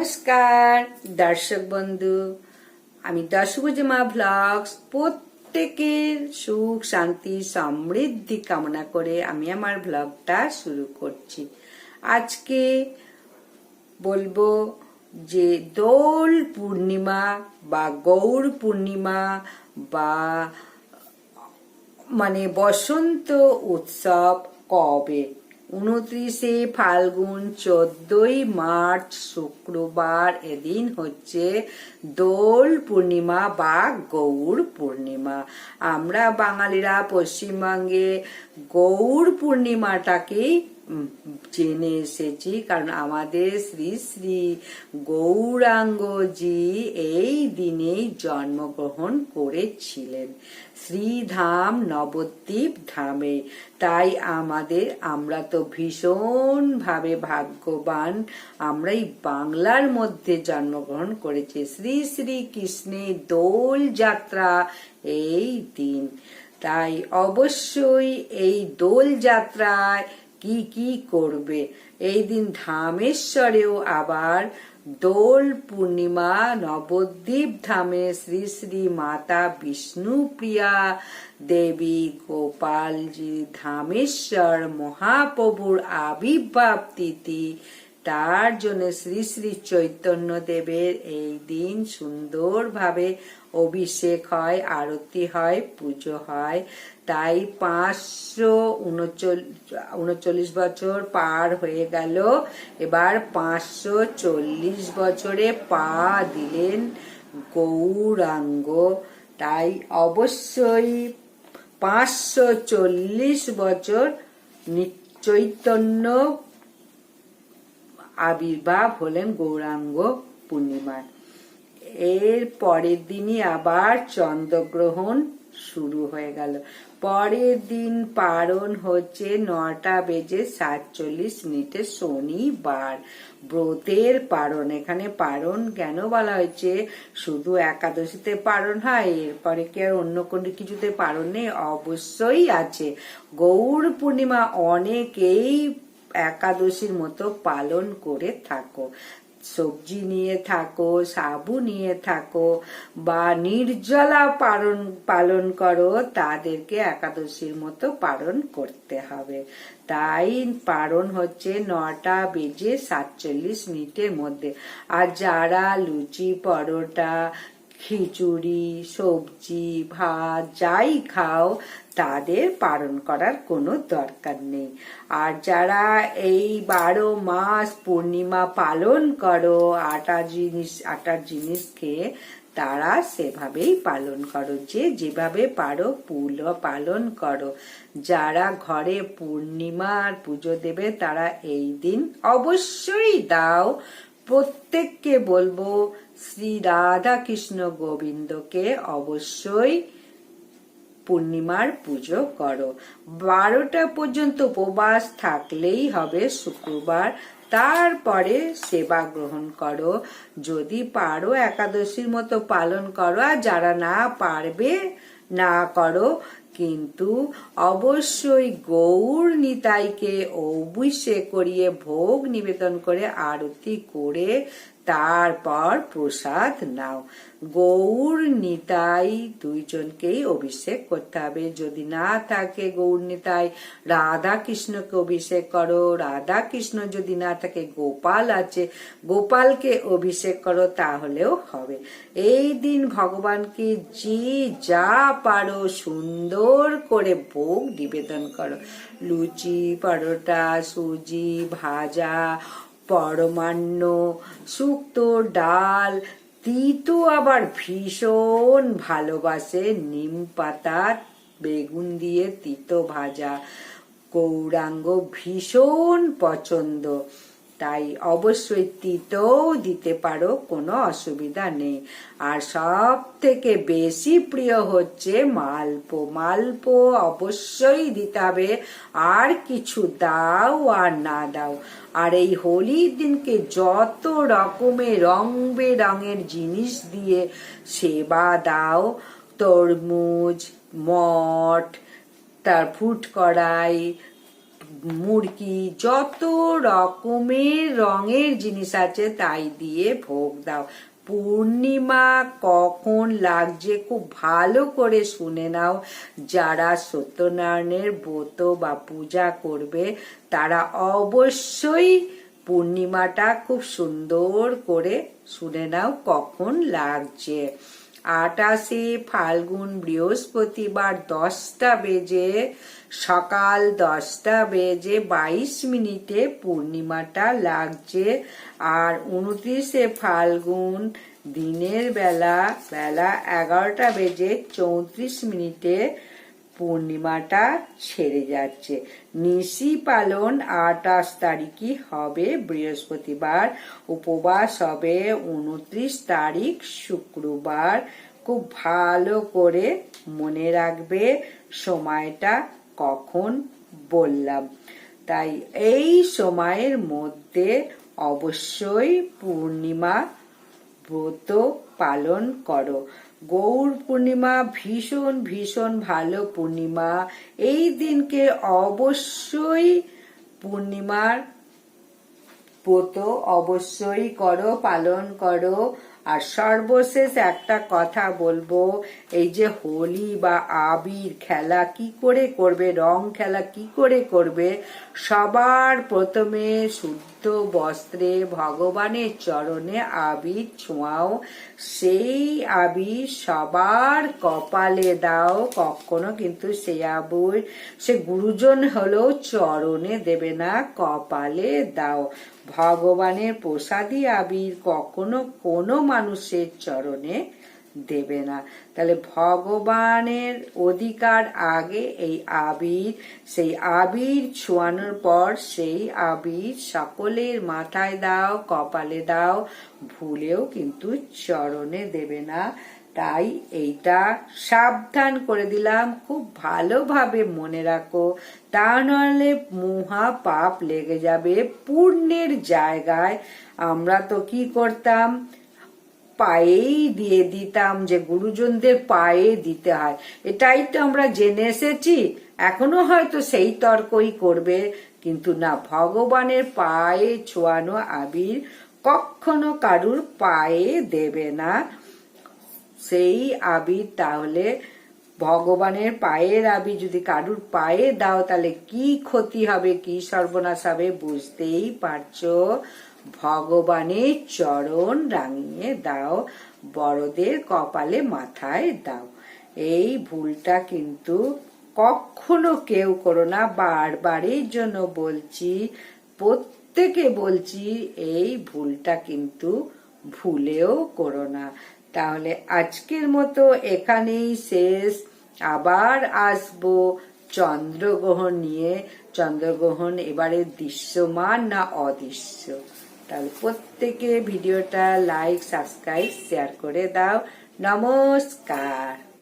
নমস্কার, দর্শক বন্ধু। আমি দশভুজি মা ভ্লগস প্রত্যেকের সুখ, শান্তি, সমৃদ্ধি কামনা করে আমি আমার ভ্লগটা শুরু করছি। আজকে বলব যে দোল পূর্ণিমা বা গৌর পূর্ণিমা বা মানে বসন্ত উৎসব কবে? উনত্রিশে ফাল্গুন চোদ্দই মার্চ শুক্রবার এদিন হচ্ছে দোল পূর্ণিমা বা গৌর পূর্ণিমা। আমরা বাঙালিরা পশ্চিমবঙ্গে গৌর পূর্ণিমাটাকেই জেনে এসেছি কারণ আমাদের শ্রী শ্রী গৌরাঙ্গজি এই দিনেই জন্মগ্রহণ করেছিলেন। শ্রীধাম নবদ্বীপ ধামে। তাই আমাদের, আমরা তো ভীষণভাবে ভাগ্যবান। আমরাই বাংলার মধ্যে জন্মগ্রহণ করেছি। শ্রী শ্রী কৃষ্ণের দোল যাত্রা এই দিন। তাই অবশ্যই এই দোল যাত্রায় কি কি করবে? এই দিন ধামেশ্বরেও আবার দোল পূর্ণিমা, নবদ্বীপ ধামে শ্রী শ্রী মাতা বিষ্ণুপ্রিয়া দেবী গোপালজি ধামেশ্বর মহাপ্রভুর আবির্ভাব তিথি তার জন্য শ্রী শ্রী চৈতন্য দেবের এই দিন সুন্দরভাবে অভিষেক হয়, আরতি হয়, পুজো হয়। তাই পাঁচশো উনচল্লিশ বছর পার হয়ে গেল। এবার পাঁচশো চল্লিশ বছরে পা দিলেন গৌরাঙ্গ। তাই অবশ্যই পাঁচশো চল্লিশ বছর চৈতন্য আবির্ভাব হলেন গৌরাঙ্গ পূর্ণিমার। এর পরের দিনই আবার চন্দ্রগ্রহণ শুরু হয়ে গেল। পরের দিন পারণ হচ্ছে নটা বেজে সাতচল্লিশ মিনিটে শনিবার। ব্রতের পারণ, এখানে পারণ কেন বলা হয়েছে? শুধু একাদশীতে পারণ হয়, এরপরে কি আর অন্য কোনো কিছুতে পারণ নেই? অবশ্যই আছে। গৌর পূর্ণিমা অনেকেই একাদশীর মতো পালন করে থাকো। সবজি নিয়ে থাকো, সাবু নিয়ে থাকো বা নির্জলা পালন পালন করো, তাদেরকে একাদশীর মতো পালন করতে হবে। তাই পালন হচ্ছে নটা বেজে সাতচল্লিশ মিনিটের মধ্যে। আর যারা লুচি, পরোটা খিচুড়ি, সবজি, ভাত, যাই খাও, তাদের পালন করার কোনো দরকার নেই। আর যারা এই বারো মাস পূর্ণিমা পালন করো, আটা জিনিস আটার জিনিস খেয়ে তারা সেভাবেই পালন করো। যে যেভাবে পারো পুলো পালন করো। যারা ঘরে পূর্ণিমার পুজো দেবে, তারা এই দিন অবশ্যই দাও প্রত্যেককে বলব শ্রী রাধা কৃষ্ণ গোবিন্দকে অবশ্যই পূর্ণিমার পুজো করো। বারোটা পর্যন্ত উপবাস থাকলেই হবে শুক্রবার। তারপরে সেবা গ্রহণ করো। যদি পারো একাদশীর মতো পালন করো, আর যারা না পারবে না করো কিন্তু অবশ্যই গৌর নিতাইকে অভিষেক করিয়ে ভোগ নিবেদন করে আরতি করে তারপর প্রসাদ নাও। গৌর নিতাই দুইজনকেই অভিষেক করতে হবে। যদি না থাকে গৌর নিতাই রাধা কৃষ্ণকে অভিষেক করো। রাধা কৃষ্ণ যদি না থাকে, গোপাল আছে, গোপালকে অভিষেক করো, তাহলেও হবে। এই দিন ভগবানকে যে যা পারো সুন্দর করে ভোগ নিবেদন করো। লুচি, পরোটা, সুজি, ভাজা পরমান্ন শুক্তো ডাল, তিতু আবার ভীষণ ভালোবাসে, নিম পাতার বেগুন দিয়ে তিতো ভাজা। কৌরাঙ্গ ভীষণ পছন্দ। তাই অবশ্যই তিতও দিতে পারো, কোনো অসুবিধা নেই। আর সব থেকে বেশি প্রিয় হচ্ছে মালপো। মালপো অবশ্যই দিতে হবে, আর কিছু দাও আর না দাও। আর এই হোলির দিনকে যত রকমের রং বেরঙের জিনিস দিয়ে সেবা দাও। তরমুজ মঠ তার ফুট কড়াই মুরগি যত রকমের রঙের জিনিস আছে তাই দিয়ে ভোগ দাও। পূর্ণিমা কখন লাগছে খুব ভালো করে শুনে নাও। যারা সত্যনারায়ণের ব্রত বা পূজা করবে, তারা অবশ্যই পূর্ণিমাটা খুব সুন্দর করে শুনে নাও কখন লাগছে। আটাশে ফাল্গুন বৃহস্পতিবার দশটা বেজে সকাল দশটা বেজে বাইশ মিনিটে পূর্ণিমাটা লাগছে। আর উনত্রিশে ফাল্গুন দিনের বেলা বেলা এগারোটা বেজে চৌত্রিশ মিনিটে পূর্ণিমাটা ছেড়ে যাচ্ছে। নিশি পালন আঠাশ তারিখই হবে, বৃহস্পতিবার। উপবাস হবে উনত্রিশ তারিখ, শুক্রবার। খুব ভালো করে মনে রাখবে, সময়টা কখন বললাম। তাই এই সময়ের মধ্যে অবশ্যই পূর্ণিমা ব্রত পালন করো। গৌর পূর্ণিমা, ভীষণ ভীষণ ভালো পূর্ণিমা। এই দিনকে অবশ্যই পূর্ণিমার ব্রত অবশ্যই করো, পালন করো। আর সর্বশেষ একটা কথা বলব, এই যে হোলি বা আবির খেলা কি করে করবে, রং খেলা কি করে করবে, সবার প্রথমে শুদ্ধ বস্ত্রে ভগবানের চরণে আবির ছোঁয়াও, সেই আবির সবার কপালে দাও, কখনো কিন্তু সে আবির, সে গুরুজন হলেও চরণে দেবে না, কপালে দাও। ভগবানের প্রসাদী আবির, কখনো কোনো মানুষের চরণে দেবে না। তাহলে ভগবানের অধিকার আগে এই আবির, সেই আবির ছোঁয়ানোর পর সেই আবির সকলের মাথায় দাও, কপালে দাও, ভুলেও কিন্তু চরণে দেবে না। তাই এইটা সাবধান করে দিলাম, খুব ভালোভাবে মনে রাখো। তা নাহলে মহা পাপ লেগে যাবে পূর্ণের জায়গায়। আমরা তো কি করতাম? পায়েই দিয়ে দিতাম যে গুরুজনদের পায়ে দিতে হয়। এটাই তো আমরা জেনে এসেছি। এখনও হয়তো সেই তর্কই করবে। কিন্তু না, ভগবানের পায়ে ছোঁয়ানো আবির কখনো কারুর পায়ে দেবে না। সেই আবির তাহলে ভগবানের পায়ের আবির যদি কারুর পায়ে দাও, তাহলে কি ক্ষতি হবে, কি সর্বনাশ হবে বুঝতেই পারছ? ভগবানের চরণ রাঙিয়ে দাও, বড়দের কপালে মাথায় দাও। এই ভুলটা কিন্তু কখনো কেউ করো না। বারবারের জন্য বলছি, প্রত্যেকে বলছি, এই ভুলটা কিন্তু ভুলেও করো না। তাহলে আজকের মতো এখানেই শেষ। আবার আসব চন্দ্রগ্রহণ নিয়ে। চন্দ্রগ্রহণ এবারে দৃশ্যমান না অদৃশ্য? তাহলে প্রত্যেকে ভিডিওটা লাইক সাবস্ক্রাইব শেয়ার করে দাও। নমস্কার।